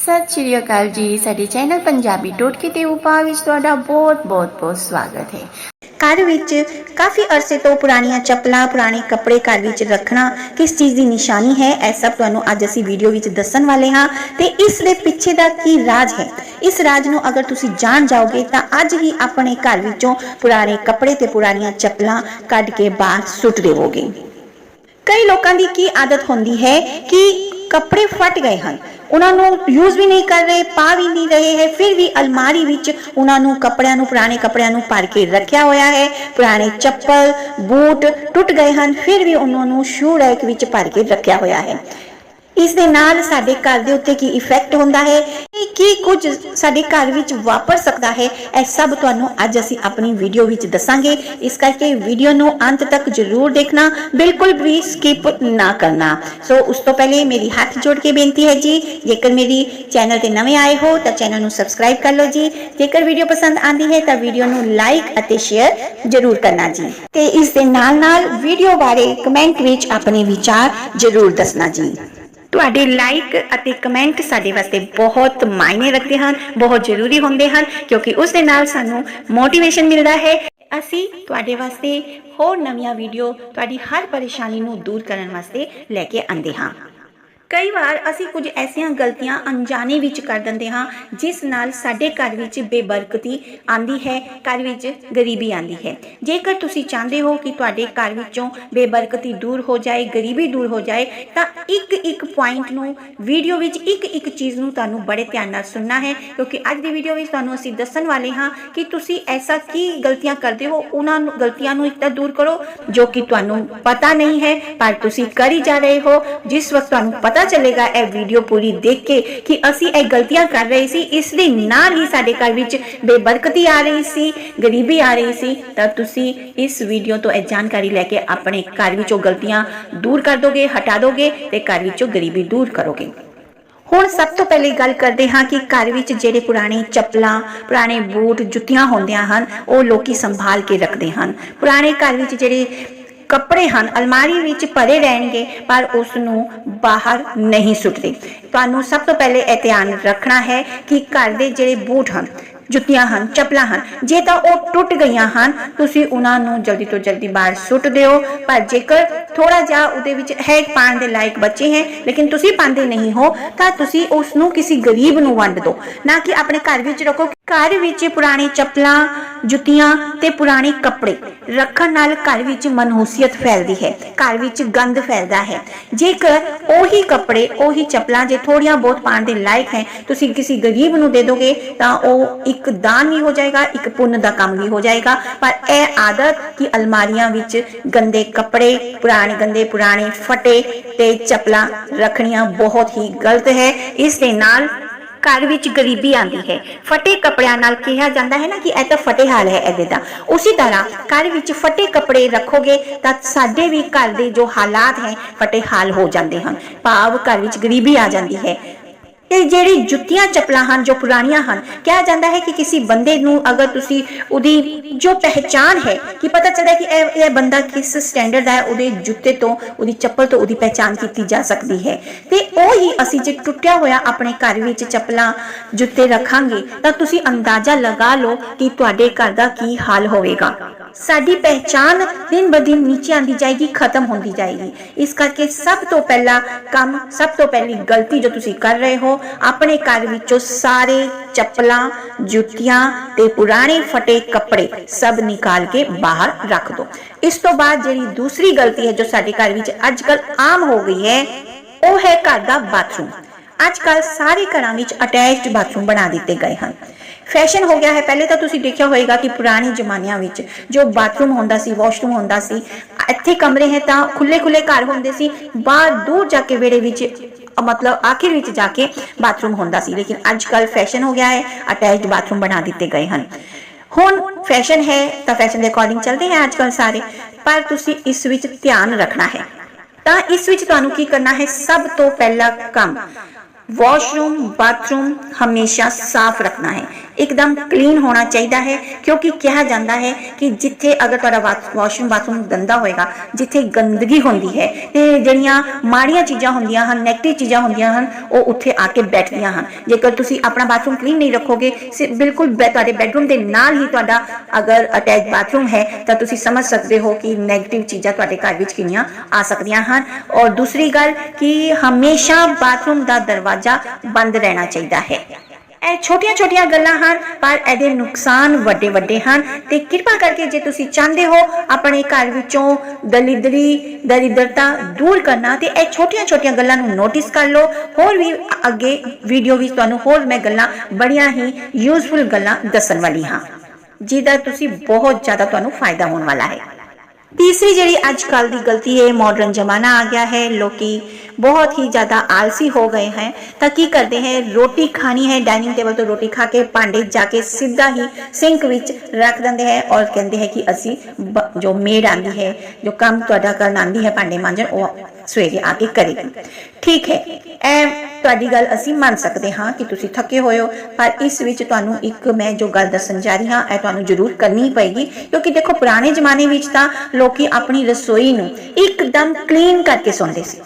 ਸਤਿ ਸ਼੍ਰੀ ਅਕਾਲ ਜੀ। ਸਾਡੇ ਚੈਨਲ ਪੰਜਾਬੀ ਟੋਟਕੇ ਤੇ ਉਪਾਅ ਵਿੱਚ ਤੁਹਾਡਾ ਬਹੁਤ ਬਹੁਤ ਬਹੁਤ ਸਵਾਗਤ ਹੈ। ਘਰ ਵਿੱਚ ਕਾਫੀ ਅਰਸੇ ਤੋਂ ਪੁਰਾਣੀਆਂ ਚੱਪਲਾਂ, ਪੁਰਾਣੇ ਕੱਪੜੇ ਘਰ ਵਿੱਚ ਰੱਖਣਾ ਕਿਸ ਚੀਜ਼ ਦੀ ਨਿਸ਼ਾਨੀ ਹੈ, ਇਹ ਸਭ ਤੁਹਾਨੂੰ ਅੱਜ ਅਸੀਂ ਵੀਡੀਓ ਵਿੱਚ ਦੱਸਣ ਵਾਲੇ ਹਾਂ ਤੇ ਇਸ ਦੇ ਪਿੱਛੇ ਦਾ ਕੀ ਰਾਜ ਹੈ? ਇਸ ਰਾਜ ਨੂੰ ਅਗਰ ਤੁਸੀਂ ਜਾਣ ਜਾਓਗੇ ਤਾਂ ਅੱਜ ਹੀ ਆਪਣੇ ਘਰ ਵਿੱਚੋਂ ਪੁਰਾਣੇ ਕੱਪੜੇ ਤੇ ਪੁਰਾਣੀਆਂ ਚੱਪਲਾਂ ਕੱਢ ਕੇ ਬਾਹਰ ਸੁੱਟ ਦੇਵੋਗੇ। ਕਈ ਲੋਕਾਂ ਦੀ ਕੀ ਆਦਤ ਹੁੰਦੀ ਹੈ ਕਿ ਕੱਪੜੇ ਫਟ ਗਏ ਹਨ। ਉਹਨਾਂ ਨੂੰ ਯੂਜ਼ ਵੀ ਨਹੀਂ ਕਰ ਰਹੇ, ਪਾ ਵੀ ਨਹੀਂ ਰਹੇ ਹੈ। ਫਿਰ ਵੀ ਅਲਮਾਰੀ ਵਿੱਚ ਉਹਨਾਂ ਨੂੰ ਕੱਪੜਿਆਂ ਨੂੰ, ਪੁਰਾਣੇ ਕੱਪੜਿਆਂ ਨੂੰ ਭਰ ਕੇ ਰੱਖਿਆ ਹੋਇਆ ਹੈ। ਪੁਰਾਣੇ ਚੱਪਲ, ਬੂਟ ਟੁੱਟ ਗਏ ਹਨ। ਫਿਰ ਵੀ ਉਹਨਾਂ ਨੂੰ ਸ਼ੂ ਰੈਕ ਵਿੱਚ ਭਰ ਕੇ ਰੱਖਿਆ ਹੋਇਆ ਹੈ। ਇਸ ਦੇ ਨਾਲ ਸਾਡੇ ਘਰ ਦੇ ਉੱਤੇ ਕੀ ਇਫੈਕਟ ਹੁੰਦਾ ਹੈ? ਕੀ ਕੁਝ ਸਾਡੇ ਘਰ ਵਿੱਚ ਵਾਪਰ ਸਕਦਾ ਹੈ? ਇਹ ਸਭ ਤੁਹਾਨੂੰ ਅੱਜ ਅਸੀਂ ਆਪਣੀ ਵੀਡੀਓ ਵਿੱਚ ਦੱਸਾਂਗੇ। ਇਸ ਕਰਕੇ ਵੀਡੀਓ ਨੂੰ ਅੰਤ ਤੱਕ ਜ਼ਰੂਰ ਦੇਖਣਾ, ਬਿਲਕੁਲ ਵੀ ਸਕਿਪ ਨਾ ਕਰਨਾ। ਸੋ ਉਸ ਤੋਂ ਪਹਿਲੇ ਮੇਰੀ ਹੱਥ ਜੋੜ ਕੇ ਬੇਨਤੀ ਹੈ ਜੀ, ਜੇਕਰ ਮੇਰੀ ਚੈਨਲ ਤੇ ਨਵੇਂ ਆਏ ਹੋ, ਤਾਂ ਚੈਨਲ ਨੂੰ ਸਬਸਕ੍ਰਾਈਬ ਕਰ ਲਓ ਜੀ। ਜੇਕਰ ਵੀਡੀਓ ਪਸੰਦ ਆਂਦੀ ਹੈ, ਤਾਂ ਵੀਡੀਓ ਨੂੰ ਲਾਈਕ ਅਤੇ ਸ਼ੇਅਰ ਜ਼ਰੂਰ ਕਰਨਾ ਜੀ। ਤੇ ਇਸ ਦੇ ਨਾਲ ਨਾਲ ਵੀਡੀਓ ਬਾਰੇ ਕਮੈਂਟ ਵਿੱਚ ਆਪਣੇ ਵਿਚਾਰ ਜ਼ਰੂਰ ਦੱਸਣਾ ਜੀ। ਤੁਹਾਡੇ ਲਾਈਕ ਅਤੇ ਕਮੈਂਟ ਸਾਡੇ ਵਾਸਤੇ ਬਹੁਤ ਮਾਇਨੇ ਰੱਖਦੇ ਹਨ, ਬਹੁਤ ਜ਼ਰੂਰੀ ਹੁੰਦੇ ਹਨ, ਕਿਉਂਕਿ ਉਸ ਦੇ ਨਾਲ ਸਾਨੂੰ ਮੋਟੀਵੇਸ਼ਨ ਮਿਲਦਾ ਹੈ। ਅਸੀਂ ਤੁਹਾਡੇ ਵਾਸਤੇ ਹੋਰ ਨਵੀਆਂ ਵੀਡੀਓ ਤੁਹਾਡੀ ਹਰ ਪਰੇਸ਼ਾਨੀ ਨੂੰ ਦੂਰ ਕਰਨ ਵਾਸਤੇ ਲੈ ਕੇ ਆਉਂਦੇ ਹਾਂ। ਕਈ ਵਾਰ ਅਸੀਂ ਕੁਝ ਐਸੀਆਂ ਗਲਤੀਆਂ ਅਣਜਾਣੇ ਵਿੱਚ ਕਰ ਦਿੰਦੇ ਹਾਂ, ਜਿਸ ਨਾਲ ਸਾਡੇ ਘਰ ਵਿੱਚ ਬੇਬਰਕਤੀ ਆਂਦੀ ਹੈ, ਘਰ ਵਿੱਚ ਗਰੀਬੀ ਆਂਦੀ ਹੈ। ਜੇਕਰ ਤੁਸੀਂ ਚਾਹੁੰਦੇ ਹੋ ਕਿ ਤੁਹਾਡੇ ਘਰ ਵਿੱਚੋਂ ਬੇਬਰਕਤੀ ਦੂਰ ਹੋ ਜਾਏ, ਗਰੀਬੀ ਦੂਰ ਹੋ ਜਾਏ, ਤਾਂ ਇੱਕ ਇੱਕ ਪੁਆਇੰਟ ਨੂੰ ਵੀਡੀਓ ਵਿੱਚ ਇੱਕ ਇੱਕ ਚੀਜ਼ ਨੂੰ ਤੁਹਾਨੂੰ ਬੜੇ ਧਿਆਨ ਨਾਲ ਸੁਣਨਾ ਹੈ, ਕਿਉਂਕਿ ਅੱਜ ਦੀ ਵੀਡੀਓ ਵਿੱਚ ਤੁਹਾਨੂੰ ਅਸੀਂ ਦੱਸਣ ਵਾਲੇ ਹਾਂ ਕਿ ਤੁਸੀਂ ਐਸਾ ਕੀ ਗਲਤੀਆਂ ਕਰਦੇ ਹੋ, ਉਹਨਾਂ ਨੂੰ, ਗਲਤੀਆਂ ਨੂੰ ਇੱਕ ਤਾਂ ਦੂਰ ਕਰੋ ਜੋ ਕਿ ਤੁਹਾਨੂੰ ਪਤਾ ਨਹੀਂ ਹੈ, ਪਰ ਤੁਸੀਂ ਕਰੀ ਜਾ ਰਹੇ ਹੋ, ਜਿਸ ਵਕਤ ਤੁਹਾਨੂੰ ਪਤਾ ਚੱਲੇਗਾ ਇਹ ਵੀਡੀਓ ਪੂਰੀ ਦੇਖ ਕੇ ਕਿ ਅਸੀਂ ਇਹ ਗਲਤੀਆਂ ਕਰ ਰਹੇ ਸੀ, ਇਸ ਦੇ ਨਾਲ ਹੀ ਸਾਡੇ ਘਰ ਵਿੱਚ ਬੇਬਰਕਤੀ ਆ ਰਹੀ ਸੀ, ਗਰੀਬੀ ਆ ਰਹੀ ਸੀ। ਤਾਂ ਤੁਸੀਂ ਇਸ ਵੀਡੀਓ ਤੋਂ ਇਹ ਜਾਣਕਾਰੀ ਲੈ ਕੇ ਆਪਣੇ ਘਰ ਵਿੱਚੋਂ ਗਲਤੀਆਂ ਦੂਰ ਕਰ ਦੋਗੇ, ਹਟਾ ਦੋਗੇ ਤੇ ਘਰ ਵਿੱਚੋਂ ਗਰੀਬੀ ਦੂਰ ਕਰੋਗੇ। ਹੁਣ ਸਭ ਤੋਂ ਪਹਿਲੇ ਗੱਲ ਕਰਦੇ ਹਾਂ ਕਿ ਘਰ ਵਿੱਚ ਜਿਹੜੇ ਪੁਰਾਣੇ ਚੱਪਲਾਂ, ਪੁਰਾਣੇ ਬੂਟ, ਜੁੱਤੀਆਂ ਹੁੰਦੀਆਂ ਹਨ, ਉਹ ਲੋਕੀ ਸੰਭਾਲ ਕੇ ਰੱਖਦੇ ਹਨ। ਪੁਰਾਣੇ ਘਰ ਵਿੱਚ ਜਿਹੜੇ ਕੱਪੜੇ ਹਨ, ਅਲਮਾਰੀ ਵਿੱਚ ਭਰੇ ਰਹਿਣਗੇ, ਪਰ ਉਸ ਨੂੰ ਬਾਹਰ ਨਹੀਂ ਸੁੱਟਦੇ। ਤੁਹਾਨੂੰ ਸਭ ਤੋਂ ਪਹਿਲੇ ਇਹ ਧਿਆਨ ਰੱਖਣਾ ਹੈ ਕਿ ਘਰ ਦੇ ਜਿਹੜੇ ਬੂਟ ਹਨ, ਜੁੱਤੀਆਂ ਹਨ, ਚੱਪਲਾਂ ਹਨ, ਜੇ ਤਾਂ ਉਹ ਟੁੱਟ ਗਈਆਂ ਹਨ, ਤੁਸੀਂ ਉਹਨਾਂ ਨੂੰ ਜਲਦੀ ਤੋਂ ਜਲਦੀ ਬਾਹਰ ਸੁੱਟ ਦਿਓ। ਪਰ ਜੇਕਰ ਥੋੜਾ ਜਿਹਾ ਉਹਦੇ ਵਿੱਚ ਹੈ ਪਾਣ ਦੇ ਲਾਇਕ ਬੱਚੇ ਹੈ, ਲੇਕਿਨ ਤੁਸੀਂ ਪਾਉਂਦੇ ਨਹੀਂ ਹੋ, ਤਾਂ ਤੁਸੀਂ ਉਸ ਨੂੰ ਕਿਸੇ ਗਰੀਬ ਨੂੰ ਵੰਡ ਦਿਓ। ਨਾ ਕਿ ਆਪਣੇ ਘਰ ਵਿੱਚ ਰੱਖੋ ਘਰ ਵਿੱਚ ਪੁਰਾਣੀ ਚੱਪਲਾਂ, ਜੁੱਤੀਆਂ ਤੇ ਪੁਰਾਣੇ ਕੱਪੜੇ ਰੱਖਣ ਨਾਲ ਘਰ ਵਿੱਚ ਮਨਹੂਸੀਅਤ ਫੈਲਦੀ ਹੈ, ਘਰ ਵਿੱਚ ਗੰਦ ਫੈਲਦਾ ਹੈ। ਜੇਕਰ ਉਹੀ ਕੱਪੜੇ, ਉਹੀ ਚੱਪਲਾਂ ਜੇ ਥੋੜੀਆਂ ਬਹੁਤ ਪਾਣ ਦੇ ਲਾਇਕ ਹੈ, ਤੁਸੀਂ ਕਿਸੇ ਗਰੀਬ ਨੂੰ ਦੇ ਦੋਗੇ, ਤਾਂ ਉਹ ਇੱਕ ਦਾਨ ਵੀ ਹੋ ਜਾਏਗਾ, ਇੱਕ ਪੁੰਨ ਦਾ ਕੰਮ ਵੀ ਹੋ ਜਾਏਗਾ। ਪਰ ਇਹ ਆਦਤ ਕਿ ਅਲਮਾਰੀਆਂ ਵਿੱਚ ਗੰਦੇ ਕੱਪੜੇ, ਪੁਰਾਣੇ ਗੰਦੇ ਪੁਰਾਣੇ ਫਟੇ ਤੇ ਚੱਪਲਾਂ ਰੱਖਣੀਆਂ ਬਹੁਤ ਹੀ ਗਲਤ ਹੈ। ਇਸ ਦੇ ਨਾਲ ਘਰ ਵਿੱਚ ਗਰੀਬੀ ਆਂਦੀ ਹੈ। ਫਟੇ ਕੱਪੜਿਆਂ ਨਾਲ ਕਿਹਾ ਜਾਂਦਾ ਹੈ ਨਾ ਕਿ ਇਹ ਤਾਂ ਫਟੇ ਹਾਲ ਹੈ ਇਹਦੇ ਦਾ। ਉਸੇ ਤਰ੍ਹਾਂ ਘਰ ਵਿੱਚ ਫਟੇ ਕੱਪੜੇ ਰੱਖੋਗੇ ਤਾਂ ਸਾਡੇ ਵੀ ਘਰ ਦੇ ਜੋ ਹਾਲਾਤ ਹੈ, ਫਟੇ ਹਾਲ ਹੋ ਜਾਂਦੇ ਹਨ। ਭਾਵ ਘਰ ਵਿੱਚ ਗਰੀਬੀ ਆ ਜਾਂਦੀ ਹੈ। ਤੇ ਜਿਹੜੀ ਜੁੱਤੀਆਂ ਚੱਪਲਾਂ ਹਨ, ਜੋ ਪੁਰਾਣੀਆਂ ਹਨ, ਕਿਹਾ ਜਾਂਦਾ ਹੈ ਕਿ ਕਿਸੇ ਬੰਦੇ ਨੂੰ ਅਗਰ ਤੁਸੀਂ ਉਹਦੀ ਜੋ ਪਹਿਚਾਨ ਹੈ ਕਿ ਪਤਾ ਚੱਲਦਾ ਕਿ ਇਹ ਇਹ ਬੰਦਾ ਕਿਸ ਸਟੈਂਡਰਡ ਦਾ ਹੈ, ਉਹਦੇ ਜੁੱਤੇ ਤੋਂ, ਉਹਦੀ ਚੱਪਲ ਤੋਂ ਉਹਦੀ ਪਹਿਚਾਨ ਕੀਤੀ ਜਾ ਸਕਦੀ ਹੈ। ਤੇ ਉਹ ਹੀ ਅਸੀਂ ਜੇ ਟੁੱਟਿਆ ਹੋਇਆ ਆਪਣੇ ਘਰ ਵਿੱਚ ਚੱਪਲਾਂ, ਜੁੱਤੇ ਰੱਖਾਂਗੇ, ਤਾਂ ਤੁਸੀਂ ਅੰਦਾਜ਼ਾ ਲਗਾ ਲਓ ਕਿ ਤੁਹਾਡੇ ਘਰ ਦਾ ਕੀ ਹਾਲ ਹੋਵੇਗਾ। ਸਾਡੀ ਪਹਿਚਾਨ ਦਿਨ ਬਦਿਨ ਨੀਚੇ ਆਂਦੀ ਜਾਏਗੀ, ਖਤਮ ਹੁੰਦੀ ਜਾਏਗੀ। ਇਸ ਕਰਕੇ ਸਭ ਤੋਂ ਪਹਿਲਾ ਕੰਮ, ਸਭ ਤੋਂ ਪਹਿਲੀ ਗਲਤੀ ਜੋ ਤੁਸੀਂ ਕਰ ਰਹੇ ਹੋ, ਆਪਣੇ ਘਰ ਵਿੱਚੋਂ ਸਾਰੇ ਚੱਪਲਾਂ, ਜੁੱਤੀਆਂ ਤੇ ਪੁਰਾਣੇ ਫਟੇ ਕੱਪੜੇ ਸਭ ਨਿਕਾਲ ਕੇ ਬਾਹਰ ਰੱਖ ਦਿਓ ਇਸ ਤੋਂ ਬਾਅਦ ਜਿਹੜੀ ਦੂਸਰੀ ਗਲਤੀ ਹੈ ਜੋ ਸਾਡੇ ਘਰ ਵਿੱਚ ਅੱਜਕੱਲ ਆਮ ਹੋ ਗਈ ਹੈ, ਉਹ ਹੈ ਘਰ ਦਾ ਬਾਥਰੂਮ। ਅੱਜ ਅੱਜਕੱਲ ਸਾਰੇ ਘਰਾਂ ਵਿੱਚ ਅਟੈਚਡ ਬਾਥਰੂਮ ਬਣਾ ਦਿੱਤੇ ਗਏ ਹਨ। ਫੈਸ਼ਨ ਹੋ ਗਿਆ ਹੈ। ਪਹਿਲੇ ਤਾਂ ਤੁਸੀਂ ਦੇਖਿਆ ਹੋਵੇਗਾ ਕਿ ਪੁਰਾਣੇ ਜ਼ਮਾਨਿਆਂ ਵਿੱਚ ਜੋ ਬਾਥਰੂਮ ਹੁੰਦਾ ਸੀ ਵਾਸ਼ਰੂਮ ਹੁੰਦਾ ਸੀ, ਇੱਥੇ ਕਮਰੇ ਹੈ ਤਾਂ ਖੁੱਲੇ ਖੁੱਲੇ ਘਰ ਹੁੰਦੇ ਸੀ। ਬਾਹਰ ਦੂਰ ਜਾ ਕੇ ਵਿਹੜੇ ਵਿੱਚ, ਮਤਲਬ ਆਖਿਰ ਵਿੱਚ ਜਾ ਕੇ ਬਾਥਰੂਮ ਹੁੰਦਾ ਸੀ। ਲੇਕਿਨ ਅੱਜ ਕੱਲ ਫੈਸ਼ਨ ਹੋ ਗਿਆ ਹੈ। ਅਟੈਚਡ ਬਾਥਰੂਮ ਬਣਾ ਦਿੱਤੇ ਗਏ ਹਨ। ਹੁਣ ਫੈਸ਼ਨ ਹੈ ਤਾਂ ਫੈਸ਼ਨ ਦੇ ਅਕੋਰਡਿੰਗ ਚੱਲਦੇ ਹੈ ਅੱਜ ਕੱਲ ਸਾਰੇ। ਪਰ ਤੁਸੀਂ ਇਸ ਵਿੱਚ ਧਿਆਨ ਰੱਖਣਾ ਹੈ। ਤਾਂ ਇਸ ਵਿੱਚ ਤੁਹਾਨੂੰ ਕੀ ਕਰਨਾ ਹੈ? ਸਭ ਤੋਂ ਪਹਿਲਾ ਕੰਮ ਵਾਸ਼ਰੂਮ ਬਾਥਰੂਮ ਹਮੇਸ਼ਾ ਸਾਫ਼ ਰੱਖਣਾ ਹੈ। ਇੱਕਦਮ ਕਲੀਨ ਹੋਣਾ ਚਾਹੀਦਾ ਹੈ, ਕਿਉਂਕਿ ਕਿਹਾ ਜਾਂਦਾ ਹੈ ਕਿ ਜਿੱਥੇ ਅਗਰ ਤੁਹਾਡਾ ਵਾਸ਼ਰੂਮ ਬਾਥਰੂਮ ਗੰਦਾ ਹੋਏਗਾ, ਜਿੱਥੇ ਗੰਦਗੀ ਹੁੰਦੀ ਹੈ, ਤੇ ਜਿਹੜੀਆਂ ਮਾੜੀਆਂ ਚੀਜ਼ਾਂ ਹੁੰਦੀਆਂ ਹਨ ਨੈਗੇਟਿਵ ਚੀਜ਼ਾਂ ਹੁੰਦੀਆਂ ਹਨ, ਉਹ ਉੱਥੇ ਆ ਕੇ ਬੈਠਦੀਆਂ ਹਨ। ਜੇਕਰ ਤੁਸੀਂ ਆਪਣਾ ਬਾਥਰੂਮ ਕਲੀਨ ਨਹੀਂ ਰੱਖੋਗੇ, ਸਿ- ਬਿਲਕੁਲ ਬੈ- ਤੁਹਾਡੇ ਬੈਡਰੂਮ ਦੇ ਨਾਲ ਹੀ ਤੁਹਾਡਾ ਅਗਰ ਅਟੈਚ ਬਾਥਰੂਮ ਹੈ, ਤਾਂ ਤੁਸੀਂ ਸਮਝ ਸਕਦੇ ਹੋ ਕਿ ਨੈਗੇਟਿਵ ਚੀਜ਼ਾਂ ਤੁਹਾਡੇ ਘਰ ਵਿੱਚ ਕਿੰਨੀਆਂ ਆ ਸਕਦੀਆਂ ਹਨ। ਔਰ ਦੂਸਰੀ ਗੱਲ ਕਿ ਹਮੇਸ਼ਾ ਬਾਥਰੂਮ ਦਾ ਦਰਵਾਜ਼ਾ ਬੰਦ ਰਹਿਣਾ ਚਾਹੀਦਾ ਹੈ। ਇਹ ਛੋਟੀਆਂ-ਛੋਟੀਆਂ ਗੱਲਾਂ ਹਨ, ਪਰ ਇਹਦੇ ਨੁਕਸਾਨ ਵੱਡੇ-ਵੱਡੇ ਹਨ ਤੇ ਕਿਰਪਾ ਕਰਕੇ ਜੇ ਤੁਸੀਂ ਚਾਹੁੰਦੇ ਹੋ ਆਪਣੇ ਘਰ ਵਿੱਚੋਂ ਦਲਿਦਰੀ ਦਰਿਦਰਤਾ ਦੂਰ ਕਰਨਾ, ਤੇ ਇਹ ਛੋਟੀਆਂ-ਛੋਟੀਆਂ ਗੱਲਾਂ ਨੂੰ ਨੋਟਿਸ ਕਰ ਲਓ। ਹੋਰ ਵੀ ਅੱਗੇ ਵੀਡੀਓ ਵਿੱਚ ਤੁਹਾਨੂੰ ਹੋਰ ਮੈਂ ਗੱਲਾਂ, ਬੜੀਆਂ ਹੀ ਯੂਜ਼ਫੁਲ ਗੱਲਾਂ ਦੱਸਣ ਵਾਲੀ ਹਾਂ, ਜਿਹਦਾ ਤੁਸੀਂ ਬਹੁਤ ਜ਼ਿਆਦਾ ਤੁਹਾਨੂੰ ਫਾਇਦਾ ਹੋਣ ਵਾਲਾ ਹੈ। ਤੀਸਰੀ ਜਿਹੜੀ ਅੱਜ ਕੱਲ ਦੀ ਗਲਤੀ ਹੈ ਮਾਡਰਨ ਜ਼ਮਾਨਾ ਆ ਗਿਆ ਹੈ, ਲੋਕੀ ਬਹੁਤ ਹੀ ਜ਼ਿਆਦਾ ਆਲਸੀ ਹੋ ਗਏ हैं। ਤਾਂ ਕੀ ਕਰਦੇ ਹੈ ਰੋਟੀ ਖਾਣੀ ਹੈ ਡਾਈਨਿੰਗ ਤੋਂ ਰੋਟੀ ਖਾ ਕੇ ਭਾਂਡੇ ਜਾ ਕੇ ਸਿੱਧਾ ਹੀ ਸਿੰਕ ਵਿੱਚ ਰੱਖ ਦਿੰਦੇ ਹੈ ਔਰ ਕਹਿੰਦੇ ਹੈ ਕਿ ਅਸੀਂ ਜੋ ਮੇਡ ਆਂਦੀ ਹੈ ਜੋ ਕੰਮ ਤੁਹਾਡਾ ਕਰਨ ਆਂਦੀ ਹੈ ਭਾਂਡੇ ਮਾਂਜਣ ਉਹ ਸਵੇਰੇ ਆ ਕੇ ਕਰੇਗੀ ਠੀਕ ਹੈ ਇਹ ਤੁਹਾਡੀ ਗੱਲ ਅਸੀਂ ਮੰਨ ਸਕਦੇ ਹਾਂ ਕਿ ਤੁਸੀਂ ਥੱਕੇ ਹੋਏ ਹੋ ਪਰ ਇਸ ਵਿੱਚ ਤੁਹਾਨੂੰ ਇੱਕ ਮੈਂ ਜੋ ਗੱਲ ਦੱਸਣ ਜਾ ਰਹੀ ਹਾਂ ਇਹ ਤੁਹਾਨੂੰ ਜ਼ਰੂਰ ਕਰਨੀ ਪਏਗੀ ਕਿਉਂਕਿ ਦੇਖੋ ਪੁਰਾਣੇ ਜ਼ਮਾਨੇ ਵਿੱਚ ਤਾਂ ਲੋਕੀ ਆਪਣੀ ਰਸੋਈ ਨੂੰ ਇੱਕਦਮ ਕਲੀਨ ਕਰਕੇ ਸੌਂਦੇ ਸੀ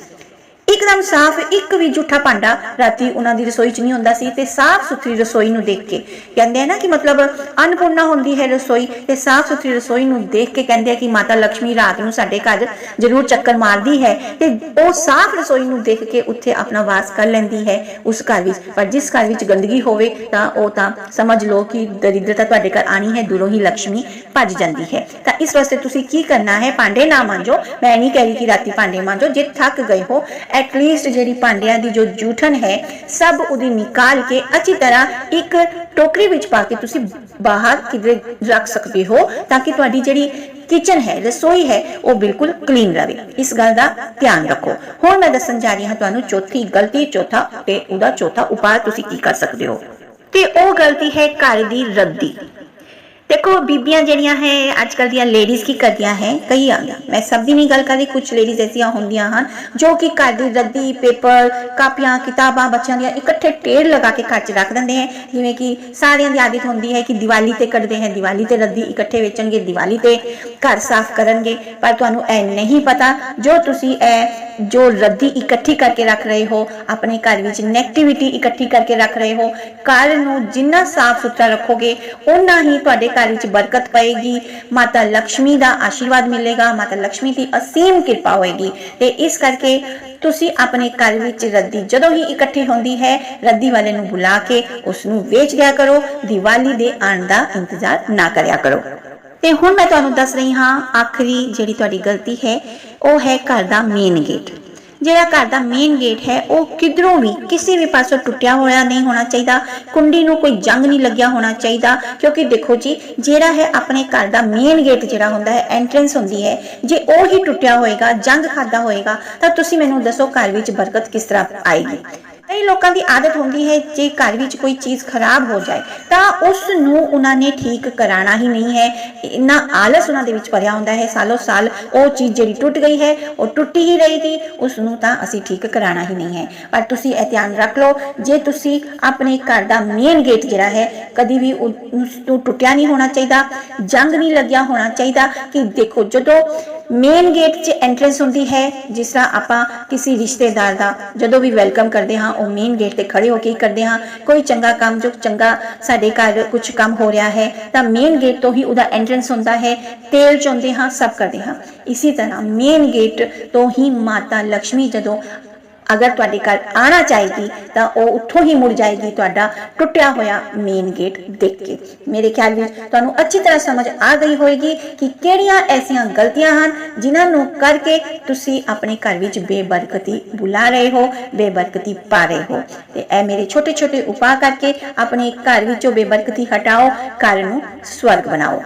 ਇਕਦਮ ਸਾਫ਼, ਇੱਕ ਵੀ ਝੂਠਾ ਭਾਂਡਾ ਰਾਤੀ ਉਹਨਾਂ ਦੀ ਰਸੋਈ 'ਚ ਨਹੀਂ ਹੁੰਦਾ ਸੀ ਤੇ ਸਾਫ਼ ਸੁਥਰੀ ਰਸੋਈ ਨੂੰ ਦੇਖ ਕੇ ਕਹਿੰਦੇ ਆ ਨਾ ਕਿ ਮਤਲਬ ਅਨਪੂਰਨਾ ਹੁੰਦੀ ਹੈ ਰਸੋਈ ਤੇ ਸਾਫ਼ ਸੁਥਰੀ ਰਸੋਈ ਨੂੰ ਦੇਖ ਕੇ ਕਹਿੰਦੇ ਆ ਕਿ ਮਾਤਾ ਲక్ష్ਮੀ ਰਾਤ ਨੂੰ ਸਾਡੇ ਘਰ ਜ਼ਰੂਰ ਚੱਕਰ ਮਾਰਦੀ ਹੈ ਤੇ ਉਹ ਸਾਫ਼ ਰਸੋਈ ਨੂੰ ਦੇਖ ਕੇ ਉੱਥੇ ਆਪਣਾ ਵਾਸ ਕਰ ਲੈਂਦੀ ਹੈ ਉਸ ਘਰ ਵਿੱਚ। ਪਰ ਜਿਸ ਘਰ ਵਿੱਚ ਗੰਦਗੀ ਹੋਵੇ ਤਾਂ ਉਹ ਤਾਂ ਸਮਝ ਲਓ ਕਿ ਦਰਿਦਰਤਾ ਤੁਹਾਡੇ ਘਰ ਆਣੀ ਹੈ, ਦੂਰੋਂ ਹੀ ਲక్ష్ਮੀ ਭੱਜ ਜਾਂਦੀ ਹੈ। ਤਾਂ ਇਸ ਵਾਸਤੇ ਤੁਸੀਂ ਕੀ ਕਰਨਾ ਹੈ? ਭਾਂਡੇ ਨਾ ਮੰਜੋ। ਮੈਂ ਨਹੀਂ ਕਹਿ ਰਹੀ ਕਿ ਰਾਤੀ ਭਾਂਡੇ ਮੰਜੋ। ਜੇ ਥੱਕ ਗਏ ਹੋ ਐਟਲੀਸਟ ਜਿਹੜੀ ਭਾਂਡਿਆਂ ਦੀ ਜੋ ਜੂਠਨ ਹੈ, ਸਭ ਉਹਦੀ ਨਿਕਾਲ ਕੇ ਅੱਛੀ ਤਰ੍ਹਾਂ ਇੱਕ ਟੋਕਰੀ ਵਿੱਚ ਪਾ ਕੇ ਤੁਸੀਂ ਬਾਹਰ ਕਿਧਰੇ ਰੱਖ ਸਕਦੇ ਹੋ ਤਾਂ ਕਿ ਤੁਹਾਡੀ ਜਿਹੜੀ ਕਿਚਨ ਹੈ, ਰਸੋਈ ਹੈ, ਉਹ ਬਿਲਕੁਲ ਕਲੀਨ ਰਵੇ ਇਸ ਗੱਲ ਦਾ ਧਿਆਨ ਰੱਖੋ। ਹੁਣ ਮੈਂ ਦੱਸਣ ਜਾ ਰਹੀ ਹਾਂ ਤੁਹਾਨੂੰ ਚੌਥੀ ਗਲਤੀ, ਚੌਥਾ ਤੇ ਉਹਦਾ ਚੌਥਾ ਉਪਾਅ ਤੁਸੀਂ ਕੀ ਕਰ ਸਕਦੇ ਹੋ। ਤੇ ਉਹ ਗਲਤੀ ਹੈ ਘਰ ਦੀ ਰੱਦੀ। ਦੇਖੋ, ਬੀਬੀਆਂ ਜਿਹੜੀਆਂ ਹੈ ਅੱਜ ਕੱਲ ਦੀਆਂ ਲੇਡੀਜ਼ ਕੀ ਕਰਦੀਆਂ ਹੈ? ਕਈ ਆ, ਮੈਂ ਸਭ ਦੀ ਨਹੀਂ ਗੱਲ ਕਰ ਰਹੀ ਕੁਝ ਲੇਡੀਜ਼ ਐਸੀਆਂ ਹੁੰਦੀਆਂ ਹਨ ਜੋ ਕਿ ਘਰ ਦੀ ਰੱਦੀ, ਪੇਪਰ, ਕਾਪੀਆਂ, ਕਿਤਾਬਾਂ ਬੱਚਿਆਂ ਦੀਆਂ ਇਕੱਠੇ ਢੇਰ ਲਗਾ ਕੇ ਘਰ 'ਚ ਰੱਖ ਦਿੰਦੇ ਹੈ। ਜਿਵੇਂ ਕਿ ਸਾਰਿਆਂ ਦੀ ਆਦਤ ਹੁੰਦੀ ਹੈ ਕਿ ਦੀਵਾਲੀ ਤੇ ਕੱਢਦੇ ਹੈ, ਦੀਵਾਲੀ ਤੇ ਰੱਦੀ ਇਕੱਠੇ ਵੇਚਣਗੇ, ਦੀਵਾਲੀ ਤੇ ਘਰ ਸਾਫ਼ ਕਰਨਗੇ। ਪਰ ਤੁਹਾਨੂੰ ਇਹ ਨਹੀਂ ਪਤਾ, ਜੋ ਤੁਸੀਂ ਇਹ, ਜੋ ਰੱਦੀ ਇਕੱਠੀ ਕਰਕੇ ਰੱਖ ਰਹੇ ਹੋ, ਆਪਣੇ ਘਰ ਵਿੱਚ ਨੈਗੇਟਿਵਿਟੀ ਇਕੱਠੀ ਕਰਕੇ ਰੱਖ ਰਹੇ ਹੋ, ਘਰ ਨੂੰ ਜਿੰਨਾ ਸਾਫ਼ ਸੁਥਰਾ ਰੱਖੋਗੇ ਉਨਾ ਹੀ ਤੁਹਾਡੇ ਘਰ ਘਰ ਵਿੱਚ ਬਰਕਤ ਪਏਗੀ, ਮਾਤਾ ਲక్ష్ਮੀ ਦਾ ਆਸ਼ੀਰਵਾਦ ਮਿਲੇਗਾ, ਮਾਤਾ ਲక్ష్ਮੀ ਦੀ ਅਸੀਮ ਕਿਰਪਾ ਹੋਏਗੀ। ਤੇ ਇਸ ਕਰਕੇ ਤੁਸੀਂ ਆਪਣੇ ਘਰ ਵਿੱਚ ਰੱਦੀ ਜਦੋਂ ਹੀ ਇਕੱਠੀ ਹੁੰਦੀ ਹੈ, ਰੱਦੀ ਵਾਲੇ ਨੂੰ ਬੁਲਾ ਕੇ ਉਸ ਨੂੰ ਵੇਚ ਦਿਆ ਕਰੋ, ਦੀਵਾਲੀ ਦੇ ਆਉਣ ਦਾ ਇੰਤਜ਼ਾਰ ਨਾ ਕਰਿਆ ਕਰੋ। ਤੇ ਹੁਣ ਮੈਂ ਤੁਹਾਨੂੰ ਦੱਸ ਰਹੀ ਹਾਂ, ਆਖਰੀ ਜਿਹੜੀ ਤੁਹਾਡੀ ਗਲਤੀ ਹੈ, ਉਹ ਹੈ ਘਰ ਦਾ ਮੇਨ ਗੇਟ ਜਿਹੜਾ ਘਰ ਦਾ ਮੇਨ ਗੇਟ ਹੈ, ਉਹ ਕਿਧਰੋਂ ਵੀ ਕਿਸੇ ਵੀ ਪਾਸੋਂ ਟੁੱਟਿਆ ਹੋਇਆ ਨਹੀਂ ਹੋਣਾ ਚਾਹੀਦਾ। ਕੁੰਡੀ ਨੂੰ ਕੋਈ ਜੰਗ ਨਹੀਂ ਲੱਗਿਆ ਹੋਣਾ ਚਾਹੀਦਾ, ਕਿਉਂਕਿ ਦੇਖੋ ਜੀ, ਜਿਹੜਾ ਹੈ ਆਪਣੇ ਘਰ ਦਾ ਮੇਨ ਗੇਟ ਜਿਹੜਾ ਹੁੰਦਾ ਹੈ ਐਂਟਰੈਂਸ ਹੁੰਦੀ ਹੈ, ਜੇ ਉਹ ਹੀ ਟੁੱਟਿਆ ਹੋਏਗਾ, ਜੰਗ ਖਾਦਾ ਹੋਏਗਾ, ਤਾਂ ਤੁਸੀਂ ਮੈਨੂੰ ਦੱਸੋ ਘਰ ਵਿੱਚ ਬਰਕਤ ਕਿਸ ਤਰ੍ਹਾਂ ਆਏਗੀ। ਕਈ ਲੋਕਾਂ ਦੀ ਆਦਤ ਹੁੰਦੀ ਹੈ ਜੇ ਘਰ ਵਿੱਚ ਕੋਈ ਚੀਜ਼ ਖਰਾਬ ਹੋ ਜਾਏ, ਤਾਂ ਉਸ ਨੂੰ ਉਹਨਾਂ ਨੇ ਠੀਕ ਕਰਾਣਾ ਹੀ ਨਹੀਂ ਹੈ। ਇੰਨਾ ਆਲਸ ਉਹਨਾਂ ਦੇ ਵਿੱਚ ਭਰਿਆ ਹੁੰਦਾ ਹੈ। ਸਾਲੋ ਸਾਲ ਉਹ ਚੀਜ਼ ਜਿਹੜੀ ਟੁੱਟ ਗਈ ਹੈ, ਉਹ ਟੁੱਟੀ ਹੀ ਰਹੇਗੀ ਉਸ ਨੂੰ ਤਾਂ ਅਸੀਂ ਠੀਕ ਕਰਾਣਾ ਹੀ ਨਹੀਂ ਹੈ। ਪਰ ਤੁਸੀਂ ਇਹ ਧਿਆਨ ਰੱਖ ਲਓ, ਜੇ ਤੁਸੀਂ ਆਪਣੇ ਘਰ ਦਾ ਮੇਨ ਗੇਟ ਜਿਹੜਾ ਹੈ, ਕਦੀ ਵੀ ਉਸ ਤੋਂ ਟੁੱਟਿਆ ਨਹੀਂ ਹੋਣਾ ਚਾਹੀਦਾ, ਜੰਗ ਨਹੀਂ ਲੱਗਿਆ ਹੋਣਾ ਚਾਹੀਦਾ ਕਿ ਦੇਖੋ ਜਦੋਂ ਮੇਨ ਗੇਟ 'ਚ ਐਂਟਰੈਂਸ ਹੁੰਦੀ ਹੈ, ਜਿਸ ਤਰ੍ਹਾਂ ਆਪਾਂ ਕਿਸੇ ਰਿਸ਼ਤੇਦਾਰ ਦਾ ਜਦੋਂ ਵੀ ਵੈਲਕਮ ਕਰਦੇ ਹਾਂ, ਉਹ ਮੇਨ ਗੇਟ ਤੇ ਖੜੇ ਹੋ ਕੇ ਹੀ ਕਰਦੇ ਹਾਂ। ਕੋਈ ਚੰਗਾ ਕੰਮ, ਜੋ ਚੰਗਾ ਸਾਡੇ ਘਰ ਕੁਝ ਕੰਮ ਹੋ ਰਿਹਾ ਹੈ, ਤਾਂ ਮੇਨ ਗੇਟ ਤੋਂ ਹੀ ਉਹਦਾ ਐਂਟਰੈਂਸ ਹੁੰਦਾ ਹੈ, ਤੇਲ ਚੋਂਦੇ ਹਾਂ, ਸਭ ਕਰਦੇ ਹਾਂ। ਇਸੇ ਤਰ੍ਹਾਂ ਮੇਨ ਗੇਟ ਤੋਂ ਹੀ ਮਾਤਾ ਲక్ష్ਮੀ ਜਦੋਂ ਅਗਰ ਤੁਹਾਡੇ ਘਰ ਆਣਾ ਚਾਹੀਦੀ ਤਾਂ ਉਹ ਉੱਥੋਂ ਹੀ ਮੁੜ ਜਾਏਗੀ ਤੁਹਾਡਾ ਟੁੱਟਿਆ ਹੋਇਆ ਮੇਨ ਗੇਟ ਦੇਖ ਕੇ। ਮੇਰੇ ਖਿਆਲ ਵਿੱਚ ਤੁਹਾਨੂੰ ਅੱਛੀ ਤਰ੍ਹਾਂ ਸਮਝ ਆ ਗਈ ਹੋਏਗੀ ਕਿ ਕਿਹੜੀਆਂ ਐਸੀਆਂ ਗਲਤੀਆਂ ਹਨ ਜਿਨ੍ਹਾਂ ਨੂੰ ਕਰਕੇ ਤੁਸੀਂ ਆਪਣੇ ਘਰ ਵਿੱਚ ਬੇਬਰਕਤੀ ਬੁਲਾ ਰਹੇ ਹੋ, ਬੇਬਰਕਤੀ ਪਾ ਰਹੇ ਹੋ। ਤੇ ਇਹ ਮੇਰੇ ਛੋਟੇ ਛੋਟੇ ਉਪਾਅ ਕਰਕੇ ਆਪਣੇ ਘਰ ਵਿੱਚੋਂ ਬੇਬਰਕਤੀ ਹਟਾਓ, ਘਰ ਨੂੰ ਸਵਰਗ ਬਣਾਓ।